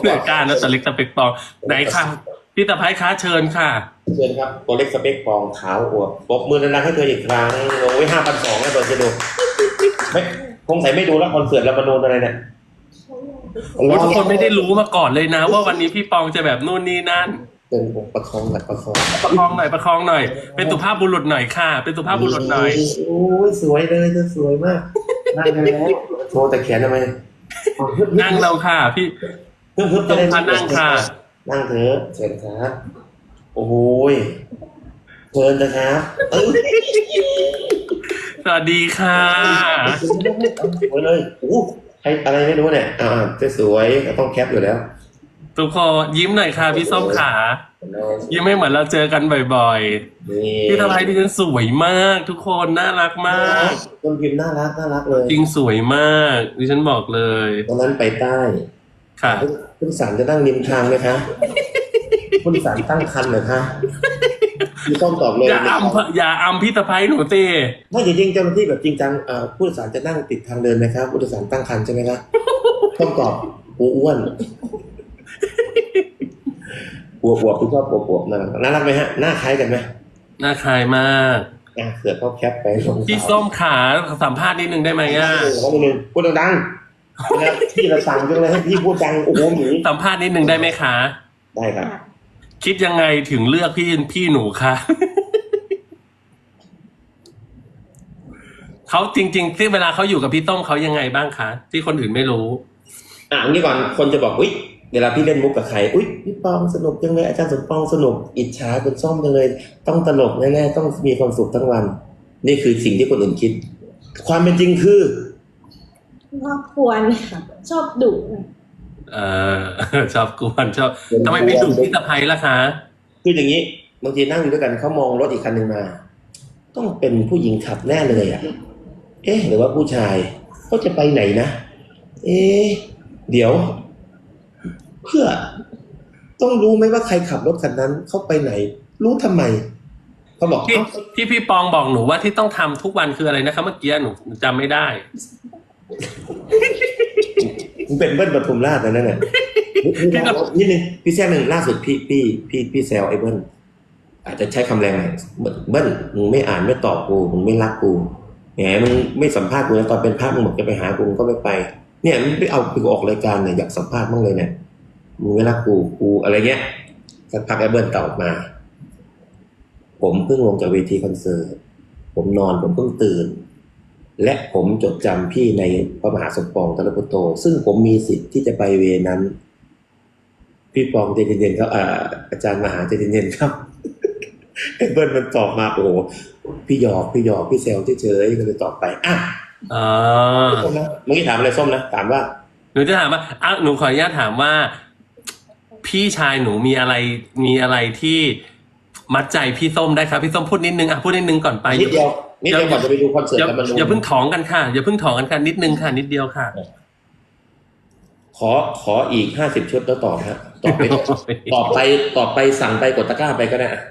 เหนื่อยก้านแล้วตัวเล็กสเปกปองไหนค่ะพี่ตะไพค้าเชิญค่ะ เชิญครับตัวเล็กสเปคปองขาวอวบปรบมือดังๆให้เธออีกครั้งโอ้ยห้าพันสองนะเบิร์ดจะดูไม่คงใส่ไม่ดูแล้วคอนเสิร์ตแล้วมาโนนอะไรเนี่ยโอ้ทุกคนไม่ได้รู้มาก่อนเลยนะ ว่าวันนี้พี่ปองจะแบบนู่นนี่นั่นเป็นองค์ประคองแบบประคองประคองหน่อยประคองหน่อย เป็นสุภาพบุรุษหน่อยค่ะ เป็นสุภาพบุรุษหน่อยโอ้ยสวยเลยเธอสวยมากนั่งได้แล้วโชว์แต่แขนทำไมนั่งเราค่ะ พี่ ฮึบฮึบต้องพานั่งค่ะ นั่งเถอะเชิญครับ โอ้โหยเชิญนะครับเอ้ยสวัสดีค่ะ สวยเลยโอ้ใครอะไรไม่รู้เนี่ย อ่าจะสวยก็ต้องแคปอยู่แล้วทุกคนยิ้มหน่อยค่ะ พี่ส้มขายิ้มไม่เหมือนเราเจอกันบ่อยนี่ๆพี่ตะไพดิฉันสวยมาก ทุกคนน่ารักมากคนพิมพ์น่ารักน่ารักเลย จริงสวยมากดิฉันบอกเลยตอนนั้นไปใต้ ค่ะผู้โดยสารจะนั่งริมทางไหมคะผู้โดยสารตั้งคันเหรอคะพี่ต้องตอบเลยอย่าอำอย่าอำพี่ตะไพหนูเต้ไม่จริงๆเจ้าหน้าที่แบบจริงจังเอ่อผู้โดยสารจะนั่งติดทางเดินไหมครับผู้โดยสารตั้งคันใช่ไหมครับต้องตอบปูอ้วนอวบอวบๆพี่ชอบอวบอวบๆน่ารักน่ารักไหมฮะหน้าคล้ายกันไหมน่าคายมากอะเสือเขาแคปไปลงพี่ส้มขาสัมภาษณ์นิดนึงได้ไหมอะเขาหนึ่งพูดดังๆ นะพี่เราสั่งจังเลยให้พี่พูดดังโอ้โหหนีสัมภาษณ์นิดนึงได้ไหมคะ ได้ครับ คิดยังไงถึงเลือกพี่พี่หนูคะเขาจริง ๆ ที่เวลาเขาอยู่กับพี่ต้มเขายังไงบ้างคะที่คนอื่นไม่รู้ อะอันนี้ก่อนคนจะบอกอุ้ยเวลาพี่เล่นมุกกับใครอุ้ยพี่ปองสนุกจังเลยอาจารย์สมปองสนุกอิจฉาคุณส้มจังเลย ต้องตลกแน่ๆต้องมีความสุขทั้งวัน นี่คือสิ่งที่คนอื่นคิด ความเป็นจริงคือ ชอบกวนค่ะชอบดุเออชอบกวนชอบทำไมไม่ดูพี่ตะไพล่ะคะ คืออย่างนี้บางทีนั่งอยู่ด้วยกันเขามองรถอีกคันหนึ่งมา ต้องเป็นผู้หญิงขับแน่เลยอะ เอ๊ะ หรือว่าผู้ชายเขาจะไปไหนนะ เอ๊ะ เดี๋ยว เพื่อ ต้องรู้ไหมว่าใครขับรถคันนั้นเขาไปไหน รู้ทำไมเขาบอกที่เอ้าที่พี่ปองบอกหนูว่าที่ต้องทำทุกวันคืออะไรนะคะเมื่อกี้หนูจำไม่ได้ มึงเป็นเบิ้ลปทุมราชนะนั่นน่ะนี่นี่นึงพี่แซงหนึ่งล่าสุดพี่พี่พี่พี่แซวไอ้เบิ้ลอาจจะใช้คำแรงหน่อยเบิ้ลมึงไม่อ่านไม่ตอบกูมึงไม่รักกูแหมมึงไม่สัมภาษณ์กูนะตอนเป็นพระมึงบอกจะไปหากูมึงก็ไม่ไป เนี่ยมึงไปเอากูออกรายการเนี่ยอยากสัมภาษณ์บ้างเลยเนี่ยมึงไม่รักกูกูอะไรเงี้ยสักพักไอ้เบิ้ลตอบมา ผมเพิ่งลงจากเวทีคอนเสิร์ตผมนอนผมเพิ่งตื่น และผมจดจำพี่ในพระมหาสมปองตระพุตโต ซึ่งผมมีสิทธิ์ที่จะไปเวนั้น พี่ปองใจเย็นๆครับอ่าอาจารย์มหาใจเย็นๆครับไอ้เบิร์นมันตอบมาโอ้โหพี่หยอกพี่หยอกพี่แซวเฉยๆก็เลยตอบไปอะอ๋อส้มนะเมื่อกี้ถามอะไรส้มนะถามว่าหนูจะถามว่าอ้าวหนูขออนุญาตถามว่า พี่ชายหนูมีอะไรมีอะไรที่มัดใจพี่ส้มได้ครับ พี่ส้มพูดนิดนึงอะพูดนิดนึงก่อนไปนิดเดียว นิดเดียวก่อนจะไปดูคอนเสิร์ตอย่าแล้วมันลงอย่าเพิ่งถองกันค่ะอย่าเพิ่งถองกันค่ะนิดนึงค่ะนิดเดียวค่ะ ขอขออีกห้าสิบชุดแล้วตอบฮะตอบไปตอบไปตอบไปสั่งไปกดตะกร้าไปก็ได้อะ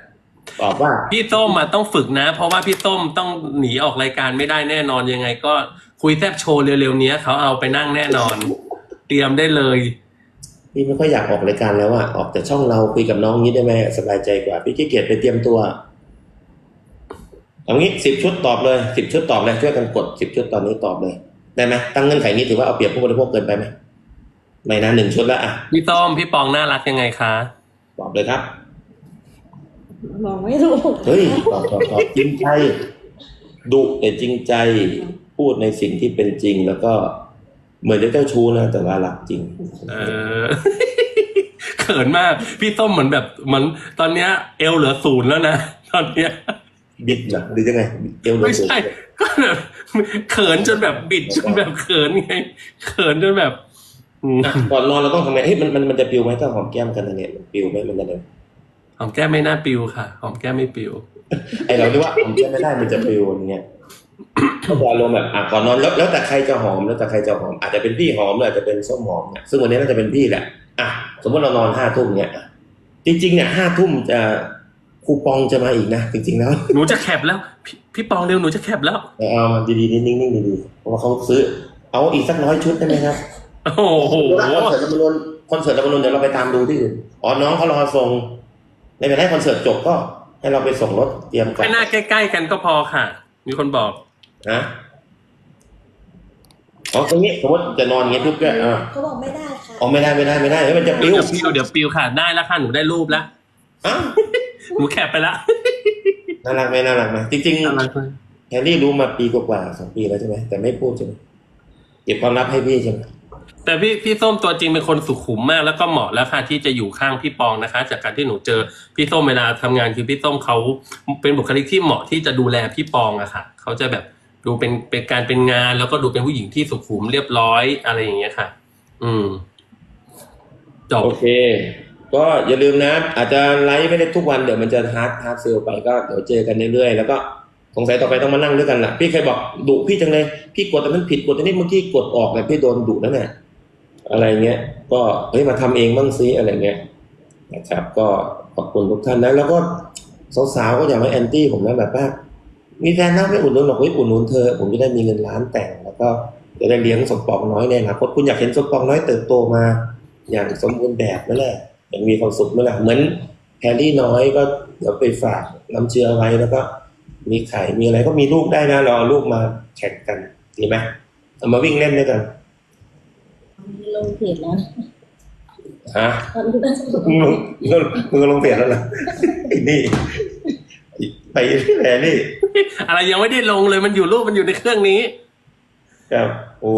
ตอบว่าพี่ส้มมาต้องฝึกนะ เพราะว่าพี่ส้มต้องหนีออกรายการไม่ได้แน่นอนยังไง ก็คุยแทบโชว์เร็วๆเนี้ยเขาเอาไปนั่งแน่นอน เตรียมได้เลยพี่ไม่ค่อยอยากออกรายการแล้วอะออกแต่ช่องเราคุยกับน้องนี้ได้ไหมสบายใจกว่า พี่ขี้เกียจไปเตรียมตัว เอางี้สิบชุดตอบเลยสิบชุดตอบเลยช่วยกันกดสิบชุดตอนนี้ตอบเลยได้ไหมตั้งเงื่อนไขนี้ถือว่าเอาเปรียบผู้บริโภคเกินไปไหมไม่นะหนึ่งชุดแล้วอะพี่ส้มพี่ปองน่ารักยังไงคะตอบเลยครับบอกไม่ถูกเฮ้ยตอบตอบตอบจริงใจดุแต่จริงใจพูดในสิ่งที่เป็นจริงแล้วก็เหมือนจะเจ้าชู้นะแต่ว่ารักจริง เออเขินมาก พี่ส้มเหมือนแบบเหมือนตอนเนี้ย เอวเหลือศูนย์แล้วนะตอนเนี้ย บิดเหรอหรือยังไงเอวลงไม่ใช่ก็แบบเขินจนแบบบิดจนแบบเขินไงเขินจนแบบอืมอะก่อนนอนเราต้องทำไงเฮ้ยมันมันมันจะปิวไหมถ้าหอมแก้มกันนะเนี่ยมันปิวไหมมันจะเลยหอมแก้มไม่น่าปิวค่ะหอมแก้มไม่ปิวไอเราคิดว่าหอมแก้มไม่ได้มันจะปิวอย่างเงี้ยก็จะอารมณ์แบบอะก่อนนอนแล้วแล้วแต่ใครจะหอมแล้วแต่ใครจะหอม อาจจะเป็นพี่หอมหรืออาจจะเป็นส้มหอมเนี่ยซึ่งวันนี้น่าจะเป็นพี่แหละอะสมมติเรานอนห้าทุ่มเนี่ยอะจริงๆเนี่ยห้าทุ่มจะ คูปองจะมาอีกนะจริงๆแล้วหนูจะแคปแล้วพี่พี่ปองเร็วหนูจะแคปแล้วเอามาดีๆนิ่งๆดีๆเพราะว่าเขาซื้อ เอาอีกสักร้อยชุดได้ไหมครับโอ้โหแล้วคอนเสิร์ตเรามาลนคอนเสิร์ตเราบอลลูนเดี๋ยวเราไปตามดูที่อื่นอ๋อน้องเขารอส่งไม่เป็นไรคอนเสิร์ตจบก็ให้เราไปส่งรถเตรียมก่อนแค่หน้าใกล้ๆกันก็พอค่ะ มีคนบอกฮะอ๋อตรงนี้สมมติจะนอนอย่างเงี้ยปุ๊บก็อ่าเขาบอกไม่ได้ค่ะอ๋อไม่ได้ไม่ได้ไม่ได้เฮ้ยมันจะปิ้วเดี๋ยวปิวเดี๋ยวปิวค่ะ ได้แล้วค่ะหนูได้รูปแล้วอ้าว หนูแคปไปแล้วน่ารักไหมน่ารักไหมจริงอะไรๆแฮร์รี่รู้มาปีกว่าๆสองปีแล้วใช่ไหมแต่ไม่พูดใช่ไหมเก็บความลับให้พี่ใช่ไหมแต่พี่พี่ส้มตัวจริงเป็นคนสุขุมมากแล้วก็เหมาะแล้วค่ะที่จะอยู่ข้างพี่ปองนะคะ จากการที่หนูเจอพี่ส้มเวลาทำงานคือพี่ส้มเขาเป็นบุคลิกที่เหมาะที่จะดูแลพี่ปองอะค่ะเขาจะแบบดูเป็นเป็นการเป็นงาน แล้วก็ดูเป็นผู้หญิงที่สุขุมเรียบร้อยอะไรอย่างเงี้ยค่ะ อืมจบ โอเค ก็อย่าลืมนะ อาจจะไลฟ์ไม่ได้ทุกวันเดี๋ยวมันจะฮาร์ดฮาร์ดเซลไปก็เดี๋ยวเจอกันเรื่อยๆแล้วก็สงสัยต่อไปต้องมานั่งด้วยกันละพี่เคยบอกดุพี่จังเลยพี่กดแต่นั้นผิดกดแต่นี้เมื่อกี้กดออกเลยพี่โดนดุนั่นแหละอะไรเงี้ย ก็เฮ้ยมาทำเองบ้างซิอะไรเงี้ยนะครับ ก็ขอบคุณทุกท่านนะแล้วก็สาวๆก็อย่ามาแอนตี้ผมนะแบบว่ามีแฟนนะไม่อุดหนุนหรอกเฮ้ยอุดหนุนเธอผมจะได้มีเงินล้านแต่งแล้วก็จะได้เลี้ยงสมปองน้อยในอนาคตคุณอยากเห็นสมปองน้อยเติบโตมา อย่างสมบูรณ์แบบนั่นแหละ ย่างมีความสุขนั่นแหละเหมือนแฮร์รี่น้อยก็เดี๋ยวไปฝากน้ำเชื้อไว้แล้วก็ มีไข่มีอะไรก็มีลูกได้นะเราเอาลูกมาแข่งกันดีไหมเอามาวิ่งเล่นด้วยกันลงเพจแล้วนะฮะตอนนี้น่าจะลงมึงลงมึงมึงลงเปลี่ยนแล้วเหรอไอ้นี่ไปที่แหนนี่อะไรยังไม่ได้ลงเลยมันอยู่รูปมันอยู่ในเครื่องนี้ ครับ โอ้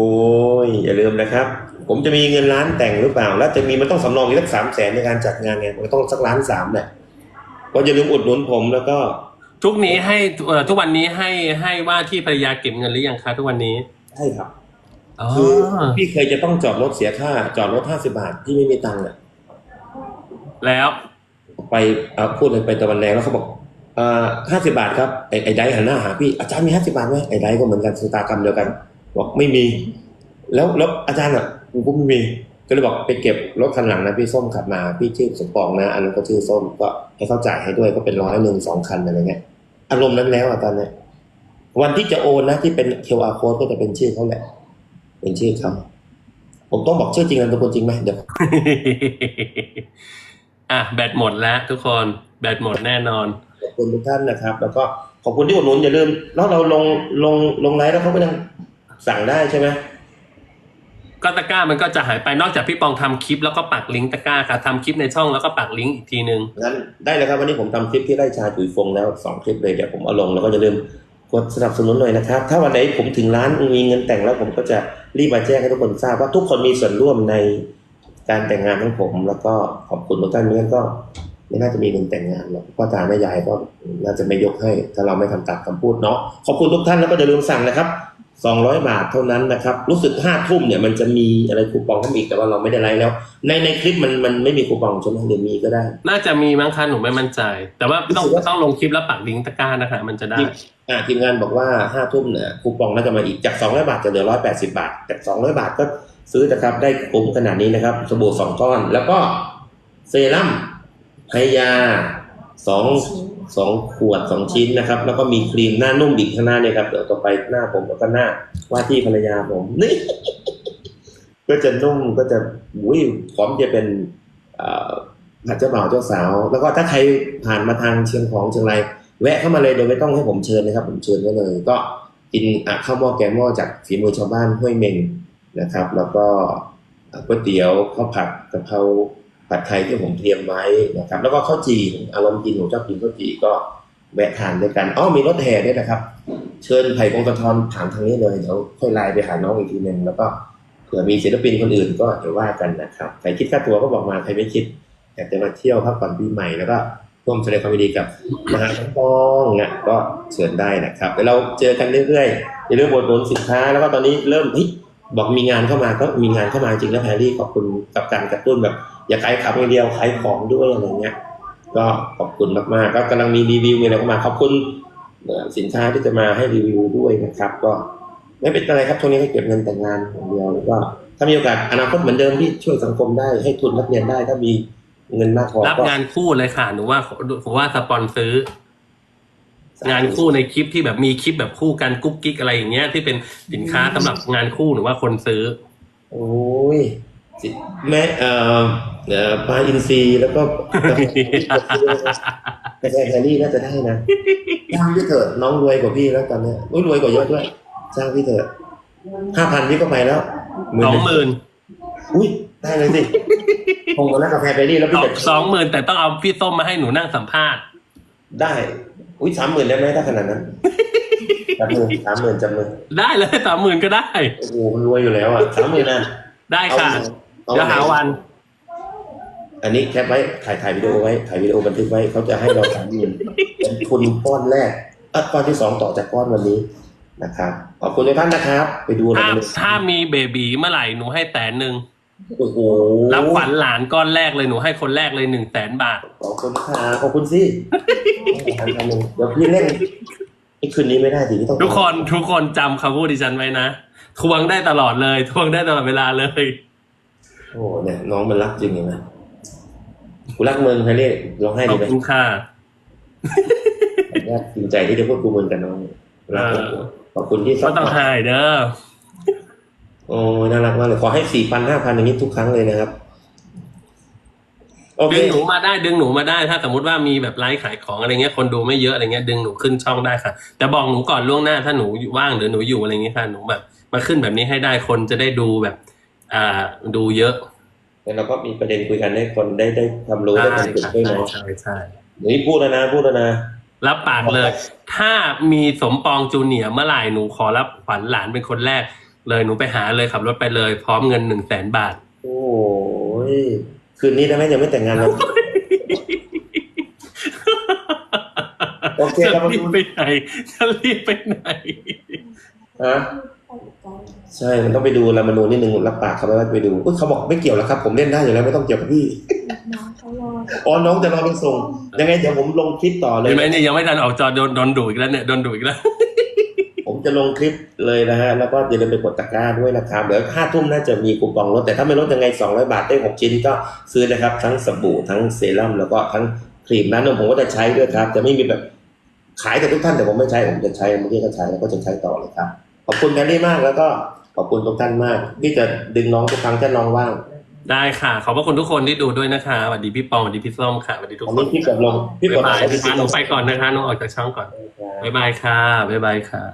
ยอย่าลืมนะครับ ผมจะมีเงินล้านแต่งหรือเปล่า แล้วจะมีมันต้องสำรองอีกสักสามแสนในการจัดงานไงมันต้องสักล้านสามแหละก็อย่าลืมอุดหนุนผมแล้วก็ทุกนี้ให้เอ่อทุกวันนี้ให้ให้ว่าที่ภรรยาเก็บเงินหรือยังคะทุกวันนี้ใช่ครับ อ๋อคือพี่เคยจะต้องจอดรถเสียค่า จอดรถห้าสิบาทพี่ไม่มีตังค์อะแล้วไปเอาพูดเลยไปตะวันแรงแล้วเขาบอกอ่าห้าสิบาทครับไอ้ไอ้ไดหันหน้าหาพี่อาจารย์มีห้าสิบาทไหมไอ้ไดก็เหมือนกันสตากรรมเดียวกัน บอกไม่มี แล้วแล้วอาจารย์อะกูก็ไม่มี ก็เลยบอกไปเก็บรถคันหลังนะพี่ส้มขับมาพี่ชื่อสมปองนะ อันนั้นก็ชื่อส้มก็ให้เขาจ่ายให้ด้วยก็เป็นร้อยหนึ่งสองคันอะไรเงี้ยอารมณ์นั้นแล้วอะตอนเนี้ยวันที่จะโอนนะที่เป็น QR code ก็จะเป็นชื่อเขาแหละ เป็นชื่อเขาผมต้องบอกชื่อจริงนามสกุลจริงไหมเดี๋ยวอะแบตหมดแล้วทุกคนแบตหมดแน่นอนขอบคุณทุกท่านนะครับ แล้วก็ขอบคุณที่อุดหนุนอย่าลืมแล้วเราลงลงลงไลฟ์แล้วเขาก็ยัง สั่งได้ใช่ไหมก็ตะกร้ามันก็จะหายไปนอกจากพี่ปองทำคลิปแล้วก็ปักลิงก์ตะกร้าค่ะทำคลิปในช่องแล้วก็ปักลิงก์อีกทีนึงงั้นได้เลยครับวันนี้ผมทำคลิปที่ไร่ชาจุ๋ยฟงแล้วสองคลิปเลยเดี๋ยวผมเอาลงแล้วก็อย่าลืมกดสนับสนุนหน่อยนะครับ ถ้าวันไหนผมถึงร้านมีเงินแต่งแล้วผมก็จะรีบมาแจ้งให้ทุกคนทราบว่าทุกคนมีส่วนร่วมในการแต่งงานของผม แล้วก็ขอบคุณทุกท่านไม่งั้นก็ไม่น่าจะมีเงินแต่งงานหรอกพ่อตาแม่ยายก็น่าจะไม่ยกให้ ถ้าเราไม่ทำตามคำพูดเนาะขอบคุณทุกท่านแล้วก็อย่าลืมสั่งนะครับ 200 บาทเท่านั้นนะครับ รู้สึกห้าทุ่มเนี่ยมันจะมีอะไรคูปองเข้ามาอีกแต่ว่าเราไม่ได้ไลฟ์แล้ว ในในคลิปมันมันไม่มีคูปองใช่ไหมหรือมีก็ได้ น่าจะมีมั้งคะหนูไม่มั่นใจ แต่ว่าต้องต้องลงคลิปแล้วปักลิงก์ตะกร้านะคะ มันจะได้ทีมอ่าทีมงานบอกว่าห้าทุ่มเนี่ยคูปองน่าจะมาอีกจาก200บาทจะเหลือ180 บาทจาก200 บาทก็ซื้อนะครับได้คุ้มขนาดนี้นะครับสบู่สองก้อน แล้วก็เซรั่มไฮยาสองชิ้น สองขวดสองชิ้นนะครับ แล้วก็มีครีมหน้านุ่มอีกข้างหน้าเนี่ยครับเดี๋ยวต่อไปหน้าผมแล้วก็หน้าว่าที่ภรรยาผมนี่ก็จะนุ่มก็จะอุ้ยพร้อมจะเป็นผัดเจ้าบ่าวเจ้าสาว แล้วก็ถ้าใครผ่านมาทางเชียงของเชียงรายแวะเข้ามาเลยโดยไม่ต้องให้ผมเชิญนะครับ ผมเชิญไว้เลย ก็กินข้าวหม้อแกงหม้อจากฝีมือชาวบ้านห้วยเมงนะครับ แล้วก็ก๋วยเตี๋ยวข้าวผัดกะเพรา ผัดไทยที่ผมเตรียมไว้นะครับ แล้วก็ข้าวจี่อารมณ์กินผมชอบกินข้าวจี่ก็แวะทานด้วยกันอ๋อมีรถแห่ด้วยนะครับ เชิญไผ่พงศธรถามทางนี้เลยเดี๋ยวค่อยไลน์ไปหาน้องอีกทีหนึ่งแล้วก็เผื่อมีศิลปินคนอื่นก็เดี๋ยวว่ากันนะครับใครคิดค่าตัวก็บอกมาใครไม่คิดอยากจะมาเที่ยวพักผ่อนปีใหม่แล้วก็ร่วมแสดงความยินดีกับมหาทั้งปองเนี่ยก็เชิญได้นะครับเดี๋ยวเราเจอกันเรื่อยๆอย่าลืมบดหนุนสินค้าแล้วก็ตอนนี้เริ่มเฮ้ย บอกมีงานเข้ามาก็มีงานเข้ามาจริงแล้วแพรรี่ขอบคุณกับการกระตุ้นแบบ อย่าขายขับอย่างเดียวขายของด้วยอะไรเงี้ย ก็ขอบคุณมากๆก็กำลังมีรีวิวมีอะไรเข้ามาขอบคุณสินค้าที่จะมาให้รีวิวด้วยนะครับ ก็ไม่เป็นอะไรครับช่วงนี้ก็เก็บเงินแต่งงานอย่างเดียวแล้วก็ถ้ามีโอกาสอนาคตเหมือนเดิมที่ช่วยสังคมได้ให้ทุนนักเรียนได้ถ้ามีเงินมากพอรับงานคู่เลยค่ะหนูว่าผมว่าสปอนซื้อ งานคู่ในคลิปที่แบบมีคลิปแบบคู่กันกุ๊กกิ๊กอะไรอย่างเงี้ยที่เป็นสินค้าสำหรับงานคู่หนูว่าคนซื้อ โอ้ยสิแม่เอ่อเอ่อปลาอินทรีย์แล้วก็กาแฟกาแฟแครี่น่าจะได้นะจ้างพี่เถิดน้องรวยกว่าพี่แล้วตอนเนี้ยอุ้ยรวยกว่าเยอะด้วยจ้างพี่เถิดห้าพันพี่ก็ไปแล้วสองหมื่นอุ้ยได้เลยสิคงมานั่งกาแฟแครี่แล้วพี่จะสองหมื่นแต่ต้องเอาพี่ส้มมาให้หนูนั่งสัมภาษณ์ ได้ อุ้ยสามหมื่นได้ไหมถ้าขนาดนั้นจับมือสามหมื่นจับมือได้เลยสามหมื่นก็ได้ โอ้โหมันรวยอยู่แล้วอะสามหมื่นนะได้ค่ะเอาเดี๋ยวหาวัน อันนี้แคปไว้ถ่ายถ่ายวิดีโอไว้ถ่ายวิดีโอบันทึกไว้เขาจะให้เราสามหมื่นเป็นทุนก้อนแรกเอะก้อนที่สองต่อจากก้อนวันนี้นะครับขอบคุณทุกท่านนะครับ ไปดูถ้าเลยถ้ามีเบบีเมื่อไหร่หนูให้แสนหนึ่ง โอ้โหรับขวัญหลานก้อนแรกเลยหนูให้คนแรกเลยหนึ่งแสนบาท ขอบคุณค่ะขอบคุณสิพันพันหนึ่งเดี๋ยวพี่เล่นไอ้คืนนี้ไม่ได้สิพี่ต้องทุกคนทุกคนจำคำพูดดิฉันไว้นะทวงได้ตลอดเลยทวงได้ตลอดเวลาเลย โอ้โหเนี่ยน้องมันรักจริงเห็นไหมกูรักมึงไฮเล่ร้องไห้ขดีอบไหมคุณค่ะว่าจริงใจที่จะพูดกูมึงกับน้องรักเออ ขอบคุณที่ก็ต้องซัพพร์ตหายเด้อ โอ้ยน่ารักมากเลยขอให้สี่พันห้าพันอย่างนี้ทุกครั้งเลยนะครับโอเคดึงหนูมาได้ดึงหนูมาได้ ถ้าสมมติว่ามีแบบไลฟ์ขายของอะไรเงี้ยคนดูไม่เยอะอะไรเงี้ยดึงหนูขึ้นช่องได้ค่ะ แต่บอกหนูก่อนล่วงหน้าถ้าหนูว่างหรือหนูอยู่อะไรเงี้ยค่ะหนูแบบมาขึ้นแบบนี้ให้ได้คนจะได้ดูแบบ อ่าดูเยอะแล้วเราก็มีประเด็นคุยกันให้คนได้ได้ความรู้ได้ได้ความรู้ค่ะด้วยใช่เนาะใช่ใช่นี่พูดแล้วนะพูดแล้วนะรับปากเลย ถ้ามีสมปองจูเนียร์เมื่อไหร่หนูขอรับขวัญหลานเป็นคนแรก เลยหนูไปหาเลยขับรถไปเลย พร้อมเงินหนึ่งแสนบาท โอ้ยคืนนี้ได้ไหมยังไม่แต่งงานเลยโอเคจะครับรีบไปไหนจะรีบไปไหนฮะใช่ มันต้องไปดูละมนูญนิดนึงรับปากเขาไว้ว่าไปดูอุ๊ยเขาบอกไม่เกี่ยวแล้วครับ ผมเล่นได้อยู่แล้วไม่ต้องเกี่ยวกับพี่น้องเขารออ๋อน้องจะรอเป็นส่ง ยังไงเดี๋ยวผมลงคลิปต่อเลยเห็นไหมเนี่ยยังไม่ทันออกจอโดนโดนดุอีกแล้วเนี่ยโดนดุอีกแล้วผม จะลงคลิปเลยนะฮะ แล้วก็อย่าลืมไปกดตะกร้าด้วยนะครับเดี๋ยวห้าทุ่มน่าจะมีคูปองลด แต่ถ้าไม่ลดยังไง 200 บาทได้ 6 ชิ้นก็ซื้อนะครับ ทั้งสบู่ทั้งเซรั่มแล้วก็ทั้งครีมนั้นมผมก็จะใช้ด้วยครับ จะไม่มีแบบขายแต่ทุกท่านแต่ผมไม่ใช้ผมจะใช้เมื่อกี้ก็ใช้แล้วก็จะใช้ต่อเลยครับ ขอบคุณแกรี่มากแล้วก็ขอบคุณทุกท่านมาก ที่จะดึงน้องทุกครั้งที่น้องว่าง ได้ค่ะ ขอบพระคุณทุกคนที่ดูด้วยนะคะสวัสดีพี่ปองสวัสดีพี่ส้มค่ะสวัสดีทุกอันคนี้นพี่กดลงพี่กดบ๊ายบายแล้วนะคะหนูไปก่อนนะคะหนูออกจากช่องก่อนบ๊ายบายค่ะบ๊ายบายค่ะ